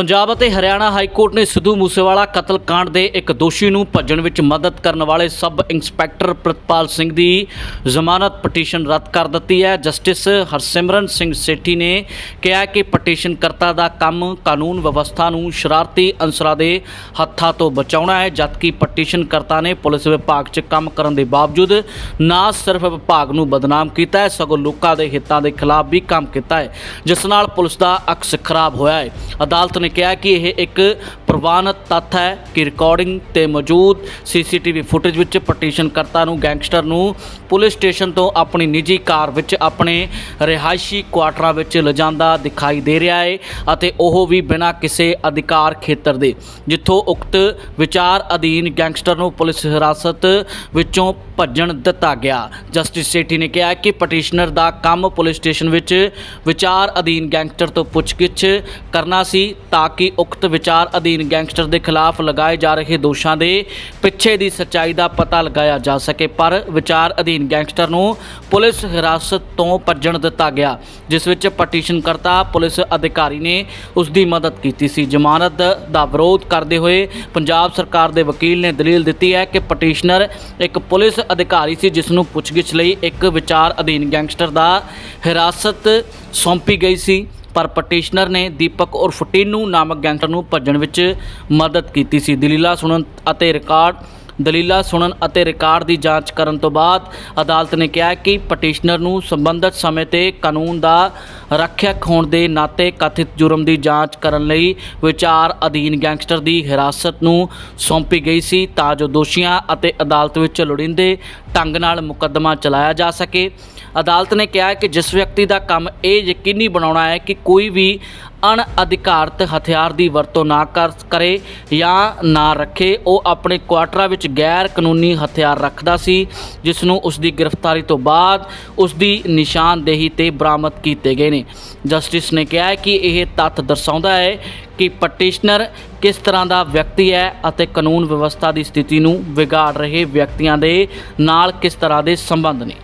ਪੰਜਾਬ ਅਤੇ Haryana high court ਨੇ ਸਿੱਧੂ ਮੂਸੇਵਾਲਾ ਕਤਲकांड ਦੇ ਇੱਕ ਦੋਸ਼ੀ ਨੂੰ ਭੱਜਣ ਵਿੱਚ ਮਦਦ ਕਰਨ ਵਾਲੇ ਸਬ ਇੰਸਪੈਕਟਰ ਪ੍ਰਿਤਪਾਲ ਸਿੰਘ ਦੀ ਜ਼ਮਾਨਤ ਪਟੀਸ਼ਨ ਰੱਦ ਕਰ ਦਿੱਤੀ ਹੈ। ਜਸਟਿਸ ਹਰਸਿਮਰਨ ਸਿੰਘ ਸੇਠੀ ਨੇ ਕਿਹਾ ਕਿ ਪਟੀਸ਼ਨਕਰਤਾ ਦਾ ਕੰਮ ਕਾਨੂੰਨ ਵਿਵਸਥਾ ਨੂੰ ਸ਼ਰਾਰਤੀ ਅੰਸਰਾਂ ਦੇ ਹੱਥਾਂ ਤੋਂ ਬਚਾਉਣਾ ਹੈ, ਜਦਕਿ ਪਟੀਸ਼ਨਕਰਤਾ ਨੇ ਪੁਲਿਸ ਵਿਭਾਗ 'ਚ ਕੰਮ ਕਰਨ ਦੇ ਬਾਵਜੂਦ ਨਾ ਸਿਰਫ ਵਿਭਾਗ ਨੂੰ ਬਦਨਾਮ ਕੀਤਾ ਹੈ, ਸਗੋਂ ਲੋਕਾਂ ਦੇ ਹਿੱਤਾਂ ਦੇ ਖਿਲਾਫ ਵੀ ਕੰਮ ਕੀਤਾ ਹੈ, ਜਿਸ ਨਾਲ ਪੁਲਿਸ ਦਾ ਅਕਸ ਖਰਾਬ ਹੋਇਆ ਹੈ। ਅਦਾਲਤ ਨੇ ਕਿਹਾ ਕਿ ਇਹ ਇੱਕ ਪ੍ਰਵਾਨਤ ਤੱਥ ਹੈ ਕਿ ਰਿਕਾਰਡਿੰਗ ਤੇ ਮੌਜੂਦ ਸੀਸੀਟੀਵੀ ਫੁਟੇਜ ਵਿੱਚ ਪਟੀਸ਼ਨਕਰਤਾ ਨੂੰ ਗੈਂਗਸਟਰ ਨੂੰ ਪੁਲਿਸ ਸਟੇਸ਼ਨ ਤੋਂ ਆਪਣੀ ਨਿੱਜੀ ਕਾਰ ਵਿੱਚ ਆਪਣੇ ਰਿਹਾਇਸ਼ੀ ਕੁਆਟਰਾਂ ਵਿੱਚ ਲਿਜਾਂਦਾ ਦਿਖਾਈ ਦੇ ਰਿਹਾ ਹੈ ਅਤੇ ਉਹ ਵੀ ਬਿਨਾਂ ਕਿਸੇ ਅਧਿਕਾਰ ਖੇਤਰ ਦੇ। ਜਿੱਥੋਂ ਉਕਤ ਵਿਚਾਰ ਅਧੀਨ ਗੈਂਗਸਟਰ ਨੂੰ ਪੁਲਿਸ ਹਿਰਾਸਤ ਵਿੱਚੋਂ ਭੱਜਣ ਦਿੱਤਾ ਗਿਆ। ਜਸਟਿਸ ਸੇਠੀ ਨੇ ਕਿਹਾ ਕਿ ਪਟੀਸ਼ਨਰ ਦਾ ਕੰਮ ਪੁਲਿਸ ਸਟੇਸ਼ਨ ਵਿੱਚ ਵਿਚਾਰ ਅਧੀਨ ਗੈਂਗਸਟਰ ਤੋਂ ਪੁੱਛਗਿੱਛ ਕਰਨਾ ਸੀ ਤਾਂ ਤਾਂ ਕਿ ਉਕਤ ਵਿਚਾਰ ਅਧੀਨ ਗੈਂਗਸਟਰ ਦੇ ਖਿਲਾਫ ਲਗਾਏ ਜਾ ਰਹੇ ਦੋਸ਼ਾਂ ਦੇ ਪਿੱਛੇ ਦੀ ਸੱਚਾਈ ਦਾ ਪਤਾ ਲਗਾਇਆ ਜਾ ਸਕੇ, ਪਰ ਵਿਚਾਰ ਅਧੀਨ ਗੈਂਗਸਟਰ ਨੂੰ ਪੁਲਿਸ ਹਿਰਾਸਤ ਤੋਂ ਭੱਜਣ ਦਿੱਤਾ ਗਿਆ, ਜਿਸ ਵਿੱਚ ਪਟੀਸ਼ਨਕਰਤਾ ਪੁਲਿਸ ਅਧਿਕਾਰੀ ਨੇ ਉਸ ਦੀ ਮਦਦ ਕੀਤੀ ਸੀ। ਜ਼ਮਾਨਤ ਦਾ ਵਿਰੋਧ ਕਰਦੇ ਹੋਏ ਪੰਜਾਬ ਸਰਕਾਰ ਦੇ ਵਕੀਲ ਨੇ ਦਲੀਲ ਦਿੱਤੀ ਹੈ ਕਿ ਪਟੀਸ਼ਨਰ ਇੱਕ ਪੁਲਿਸ ਅਧਿਕਾਰੀ ਸੀ, ਜਿਸ ਨੂੰ ਪੁੱਛਗਿੱਛ ਲਈ ਇੱਕ ਵਿਚਾਰ ਅਧੀਨ ਗੈਂਗਸਟਰ ਦਾ ਹਿਰਾਸਤ ਸੌਂਪੀ ਗਈ ਸੀ। ਪਰ ਪਟੀਸ਼ਨਰ ਨੇ ਦੀਪਕ ਉਰਫ ਟੀਨੂ ਨਾਮਕ ਗੈਂਗਸਟਰ ਨੂੰ ਭੱਜਣ ਵਿੱਚ ਮਦਦ ਕੀਤੀ ਸੀ। ਦਲੀਲਾਂ ਸੁਣਨ ਅਤੇ ਰਿਕਾਰਡ ਦਲੀਲਾਂ ਸੁਣਨ ਅਤੇ ਰਿਕਾਰਡ ਦੀ ਜਾਂਚ ਕਰਨ ਤੋਂ ਬਾਅਦ ਅਦਾਲਤ ਨੇ ਕਿਹਾ ਕਿ ਪਟੀਸ਼ਨਰ ਨੂੰ ਸੰਬੰਧਿਤ ਸਮੇਂ ਤੇ ਕਾਨੂੰਨ ਦਾ ਰੱਖਿਅਕ ਹੋਣ ਦੇ ਨਾਤੇ ਕਥਿਤ ਜੁਰਮ ਦੀ ਜਾਂਚ ਕਰਨ ਲਈ ਵਿਚਾਰ ਅਧੀਨ ਗੈਂਗਸਟਰ ਦੀ ਹਿਰਾਸਤ ਨੂੰ ਸੌਂਪੀ ਗਈ ਸੀ ਤਾਂ ਜੋ ਦੋਸ਼ੀਆਂ ਅਤੇ ਅਦਾਲਤ ਵਿੱਚ ਲੋੜੀਂਦੇ ਢੰਗ ਨਾਲ ਮੁਕੱਦਮਾ ਚਲਾਇਆ ਜਾ ਸਕੇ। ਅਦਾਲਤ ਨੇ ਕਿਹਾ ਕਿ ਜਿਸ ਵਿਅਕਤੀ ਦਾ ਕੰਮ ਇਹ ਯਕੀਨੀ ਬਣਾਉਣਾ ਹੈ ਕਿ ਕੋਈ ਵੀ ਅਣਅਧਿਕਾਰਤ ਹਥਿਆਰ ਦੀ ਵਰਤੋਂ ਨਾ ਕਰ ਕਰੇ ਜਾਂ ਨਾ ਰੱਖੇ, ਉਹ ਆਪਣੇ ਕੁਆਟਰਾਂ ਵਿੱਚ ਗੈਰ ਕਾਨੂੰਨੀ ਹਥਿਆਰ ਰੱਖਦਾ ਸੀ ਜਿਸ ਨੂੰ ਉਸ ਦੀ ਗ੍ਰਿਫਤਾਰੀ ਤੋਂ ਬਾਅਦ ਉਸ ਦੀ ਨਿਸ਼ਾਨਦੇਹੀ ਤੇ ਬਰਾਮਦ ਕੀਤੇ ਗਏ ਨੇ। ਜਸਟਿਸ ਨੇ ਕਿਹਾ ਕਿ ਇਹ ਤੱਥ ਦਰਸਾਉਂਦਾ ਹੈ ਕਿ ਪਟੀਸ਼ਨਰ ਕਿਸ ਤਰ੍ਹਾਂ ਦਾ ਵਿਅਕਤੀ ਹੈ ਅਤੇ ਕਾਨੂੰਨ ਵਿਵਸਥਾ ਦੀ ਸਥਿਤੀ ਨੂੰ ਵਿਗਾੜ ਰਹੇ ਵਿਅਕਤੀਆਂ ਦੇ ਨਾਲ ਕਿਸ ਤਰ੍ਹਾਂ ਦੇ ਸੰਬੰਧ ਨੇ।